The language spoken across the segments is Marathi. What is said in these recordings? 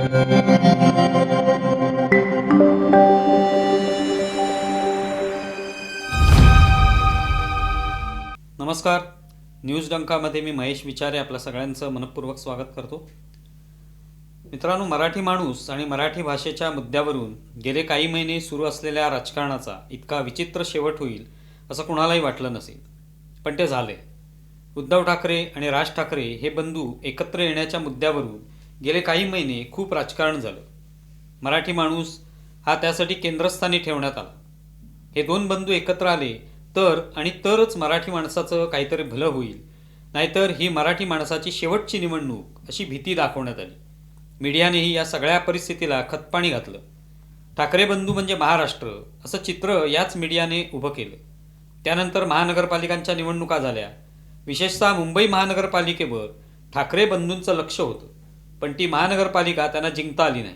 नमस्कार. न्यूज डंकामध्ये मी महेश विचारे आपल्या सगळ्यांचं मनपूर्वक स्वागत करतो. मित्रांनो मराठी माणूस आणि मराठी भाषेच्या मुद्द्यावरून गेले काही महिने सुरू असलेल्या राजकारणाचा इतका विचित्र शेवट होईल असं कुणालाही वाटलं नसेल. पण ते झाले उद्धव ठाकरे आणि राज ठाकरे हे बंधू एकत्र येण्याच्या मुद्द्यावरून गेले काही महिने खूप राजकारण झालं. मराठी माणूस हा त्यासाठी केंद्रस्थानी ठेवण्यात आला. हे दोन बंधू एकत्र आले तर आणि तरच मराठी माणसाचं काहीतरी भलं होईल नाहीतर ही मराठी माणसाची शेवटची निवडणूक अशी भीती दाखवण्यात आली. मीडियानेही या सगळ्या परिस्थितीला खतपाणी घातलं. ठाकरे बंधू म्हणजे महाराष्ट्र असं चित्र याच मीडियाने उभं केलं. त्यानंतर महानगरपालिकांच्या निवडणुका झाल्या. विशेषतः मुंबई महानगरपालिकेवर ठाकरे बंधूंचं लक्ष होतं. पण ती महानगरपालिका त्यांना जिंकता आली नाही.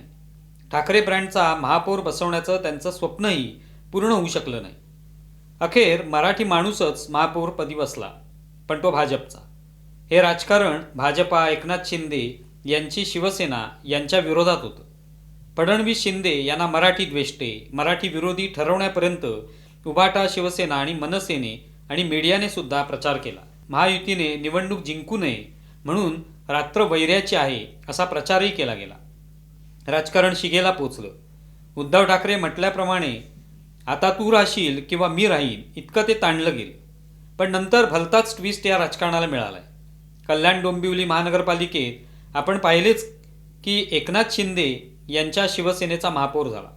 ठाकरे ब्रँडचा महापौर बसवण्याचं त्यांचं स्वप्नही पूर्ण होऊ शकलं नाही. अखेर मराठी माणूसच महापौरपदी बसला पण तो भाजपचा. हे राजकारण भाजपा एकनाथ शिंदे यांची शिवसेना यांच्या विरोधात होतं. फडणवीस शिंदे यांना मराठी द्वेष्टे मराठी विरोधी ठरवण्यापर्यंत उभाटा शिवसेना आणि मनसेने आणि मीडियाने सुद्धा प्रचार केला. महायुतीने निवडणूक जिंकू नये म्हणून रात्र वैऱ्याची आहे असा प्रचारही केला गेला. राजकारण शिगेला पोचलं. उद्धव ठाकरे म्हटल्याप्रमाणे आता तू राहशील किंवा मी राहीन इतकं ते ताणलं गेलं. पण नंतर भलताच ट्विस्ट या राजकारणाला मिळालाय. कल्याण डोंबिवली महानगरपालिकेत आपण पाहिलेच की एकनाथ शिंदे यांच्या शिवसेनेचा महापौर झाला.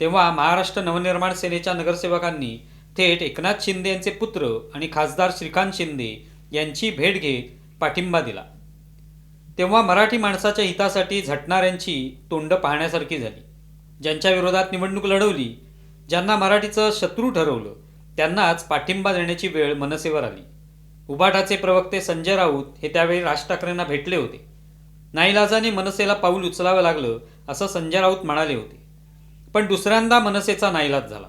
तेव्हा महाराष्ट्र नवनिर्माण सेनेच्या नगरसेवकांनी थेट एकनाथ शिंदे यांचे पुत्र आणि खासदार श्रीकांत शिंदे यांची भेट घेत पाठिंबा दिला. तेव्हा मराठी माणसाच्या हितासाठी झटणाऱ्यांची तोंड पाहण्यासारखी झाली. ज्यांच्या विरोधात निवडणूक लढवली ज्यांना मराठीचं शत्रू ठरवलं त्यांनाच पाठिंबा देण्याची वेळ मनसेवर आली. उबाटाचे प्रवक्ते संजय राऊत हे त्यावेळी राज ठाकरेंना भेटले होते. नाईलाजाने मनसेला पाऊल उचलावं लागलं असं संजय राऊत म्हणाले होते. पण दुसऱ्यांदा मनसेचा नाईलाज झाला.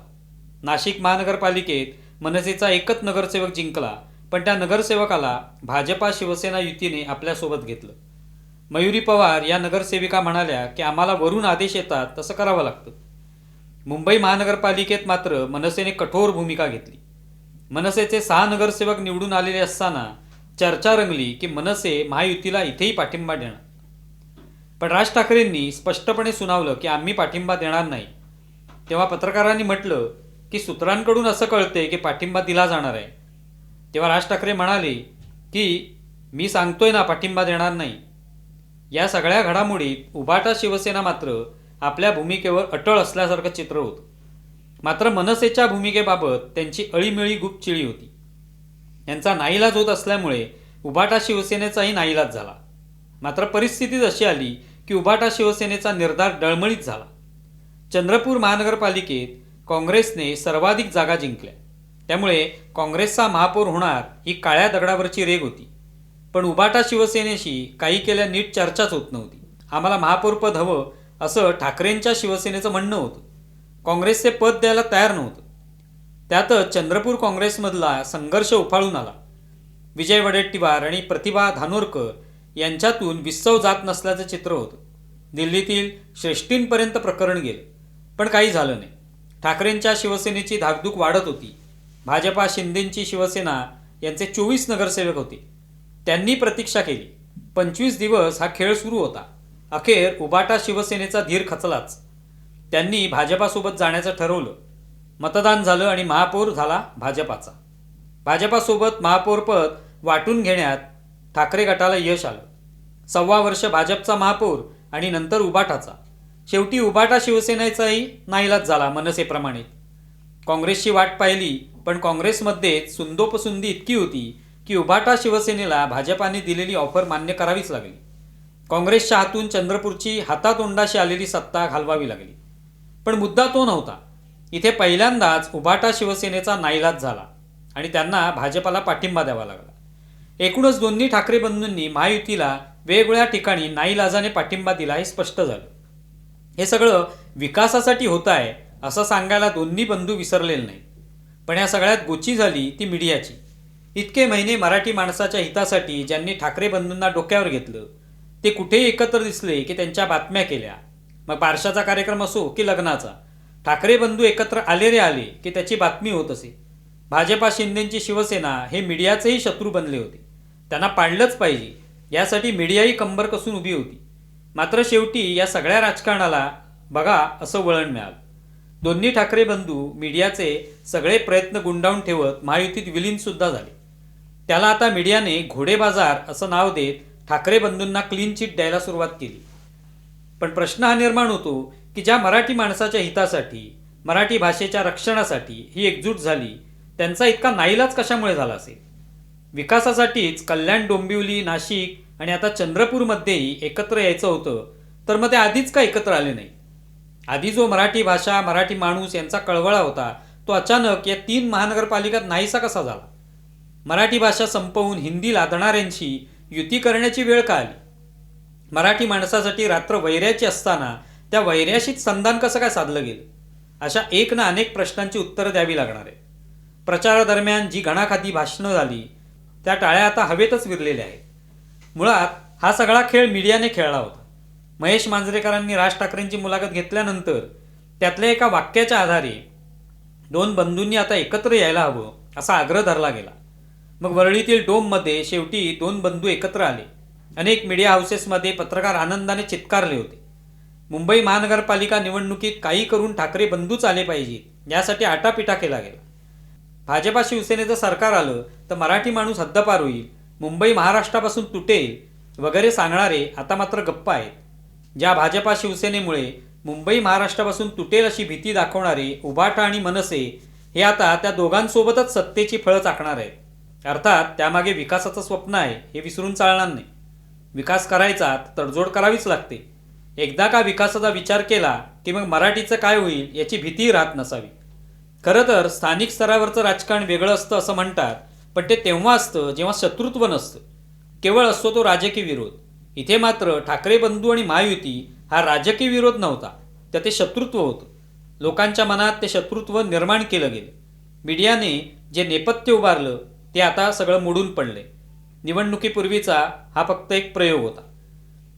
नाशिक महानगरपालिकेत मनसेचा एकच नगरसेवक जिंकला पण त्या नगरसेवकाला भाजपा शिवसेना युतीने आपल्यासोबत घेतलं. मयुरी पवार या नगरसेविका म्हणाल्या की आम्हाला वरून आदेश येतात तसं करावं लागतं. मुंबई महानगरपालिकेत मात्र मनसेने कठोर भूमिका घेतली. मनसेचे सहा नगरसेवक निवडून आलेले असताना चर्चा रंगली की मनसे महायुतीला इथेही पाठिंबा देणार. पण राज ठाकरेंनी स्पष्टपणे सुनावलं की आम्ही पाठिंबा देणार नाही. तेव्हा पत्रकारांनी म्हटलं की सूत्रांकडून असं कळते की पाठिंबा दिला जाणार आहे. तेव्हा राज ठाकरे म्हणाले की मी सांगतोय ना पाठिंबा देणार नाही. या सगळ्या घडामोडीत उभाटा शिवसेना मात्र आपल्या भूमिकेवर अटळ असल्यासारखं चित्र होतं. मात्र मनसेच्या भूमिकेबाबत त्यांची अळीमिळी गुपचिळी होती. यांचा नाईलाज होत असल्यामुळे उभाटा शिवसेनेचाही नाईलाज झाला. मात्र परिस्थितीच अशी आली की उभाटा शिवसेनेचा निर्धार डळमळीत झाला. चंद्रपूर महानगरपालिकेत काँग्रेसने सर्वाधिक जागा जिंकल्या. त्यामुळे काँग्रेसचा महापौर होणार ही काळ्या दगडावरची रेग होती. पण उबाटा शिवसेनेशी काही केल्या नीट चर्चाच होत नव्हती. आम्हाला महापौरपद हवं असं ठाकरेंच्या शिवसेनेचं म्हणणं होतं. काँग्रेसचे पद द्यायला तयार नव्हतं. त्यातच चंद्रपूर काँग्रेसमधला संघर्ष उफाळून आला. विजय वडेट्टीवार आणि प्रतिभा धानोरकर यांच्यातून विस्सव जात नसल्याचं चित्र होतं. दिल्लीतील श्रेष्ठींपर्यंत प्रकरण गेलं पण काही झालं नाही. ठाकरेंच्या शिवसेनेची धाकधूक वाढत होती. भाजपा शिंदेंची शिवसेना यांचे चोवीस नगरसेवक होते. त्यांनी प्रतीक्षा केली. पंचवीस दिवस हा खेळ सुरू होता. अखेर उबाटा शिवसेनेचा धीर खचलाच. त्यांनी भाजपासोबत जाण्याचं ठरवलं. मतदान झालं आणि महापौर झाला भाजपाचा. भाजपासोबत महापौरपद वाटून घेण्यात ठाकरे गटाला यश आलं. सव्वा वर्ष भाजपचा महापौर आणि नंतर उबाटाचा. शेवटी उबाटा शिवसेनेचाही नाईलाज झाला मनसेप्रमाणे. काँग्रेसची वाट पाहिली पण काँग्रेसमध्ये सुंदोपसुंदी इतकी होती की उभाटा शिवसेनेला भाजपाने दिलेली ऑफर मान्य करावीच लागली. काँग्रेसच्या हातून चंद्रपूरची हातातोंडाशी आलेली सत्ता घालवावी लागली. पण मुद्दा तो नव्हता. इथे पहिल्यांदाच उभाटा शिवसेनेचा नाईलाज झाला आणि त्यांना भाजपाला पाठिंबा द्यावा लागला. एकूणच दोन्ही ठाकरे बंधूंनी महायुतीला वेगवेगळ्या ठिकाणी नाईलाजाने पाठिंबा दिला हे स्पष्ट झालं. हे सगळं विकासासाठी होत आहे असं सांगायला दोन्ही बंधू विसरलेले नाही पण या सगळ्यात गोची झाली ती मीडियाची. इतके महिने मराठी माणसाच्या हितासाठी ज्यांनी ठाकरे बंधूंना डोक्यावर घेतलं ते कुठेही एकत्र दिसले की त्यांच्या बातम्या केल्या. मग बारशाचा कार्यक्रम असो की लग्नाचा ठाकरे बंधू एकत्र आले रे आले की त्याची बातमी होत असे. भाजपा शिंदेंची शिवसेना हे मीडियाचेही शत्रू बनले होते. त्यांना पाडलंच पाहिजे यासाठी मीडियाही कंबर कसून उभी होती. मात्र शेवटी या सगळ्या राजकारणाला बघा असं वळण मिळालं. दोन्ही ठाकरे बंधू मीडियाचे सगळे प्रयत्न गुंडावून ठेवत महायुतीत विलीनसुद्धा झाले. त्याला आता मीडियाने घोडे बाजार असं नाव देत ठाकरे बंधूंना क्लीन चिट द्यायला सुरुवात केली. पण प्रश्न हा निर्माण होतो की ज्या मराठी माणसाच्या हितासाठी मराठी भाषेच्या रक्षणासाठी ही एकजूट झाली त्यांचा इतका नाईलाज कशामुळे झाला असेल? विकासासाठीच कल्याण डोंबिवली नाशिक आणि आता चंद्रपूरमध्येही एकत्र यायचं होतं तर मग ते आधीच का एकत्र आले नाही? आधी जो मराठी भाषा मराठी माणूस यांचा कळवळा होता तो अचानक या तीन महानगरपालिकात नाहीसा कसा झाला? मराठी भाषा संपवून हिंदी लादणाऱ्यांशी युती करण्याची वेळ का आली? मराठी माणसासाठी रात्र वैऱ्याची असताना त्या वैऱ्याशीच संधान कसं काय साधलं गेलं? अशा एक ना अनेक प्रश्नांची उत्तरं द्यावी लागणार आहे प्रचारादरम्यान जी घणाखाती भाषणं झाली त्या टाळ्या आता हवेतच विरलेल्या आहेत. मुळात हा सगळा खेळ मीडियाने खेळला होता. महेश मांजरेकरांनी राज ठाकरेंची मुलाखत घेतल्यानंतर त्यातल्या एका वाक्याच्या आधारे दोन बंधूंनी आता एकत्र यायला हवं असा आग्रह धरला गेला. मग वरळीतील डोममध्ये शेवटी दोन बंधू एकत्र आले. अनेक मीडिया हाऊसेसमध्ये पत्रकार आनंदाने चित्कारले होते. मुंबई महानगरपालिका निवडणुकीत काही करून ठाकरे बंधूच आले पाहिजेत यासाठी आटापिटा केला गेला. भाजपा शिवसेनेचं सरकार आलं तर मराठी माणूस हद्दपार होईल मुंबई महाराष्ट्रापासून तुटेल वगैरे सांगणारे आता मात्र गप्पा आहेत. ज्या भाजपा शिवसेनेमुळे मुंबई महाराष्ट्रापासून तुटेल अशी भीती दाखवणारे उभाटा आणि मनसे हे आता त्या दोघांसोबतच सत्तेची फळं चाकणार आहेत. अर्थात त्यामागे विकासाचं स्वप्न आहे हे विसरून चालणार नाही. विकास करायचा तर तडजोड करावीच लागते. एकदा का विकासाचा विचार केला की मग मराठीचं काय होईल याची भीतीही राहत नसावी. खरं तर स्थानिक स्तरावरचं राजकारण वेगळं असतं असं म्हणतात पण ते तेव्हा असतं जेव्हा शत्रुत्व नसतं. केवळ असतो तो राजकीय विरोध. इथे मात्र ठाकरे बंधू आणि महायुती हा राजकीय विरोध नव्हता तर ते शत्रुत्व होतं. लोकांच्या मनात ते शत्रुत्व निर्माण केलं गेलं. मीडियाने जे नेपथ्य उभारलं ते आता सगळं मोडून पडले. निवडणुकीपूर्वीचा हा फक्त एक प्रयोग होता.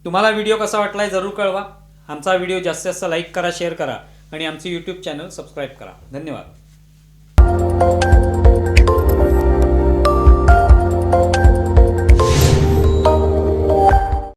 तुम्हाला व्हिडिओ कसा वाटलाय जरूर कळवा. आमचा व्हिडिओ जास्तीत जास्त लाईक करा शेअर करा आणि आमचे यूट्यूब चॅनल सबस्क्राईब करा. धन्यवाद.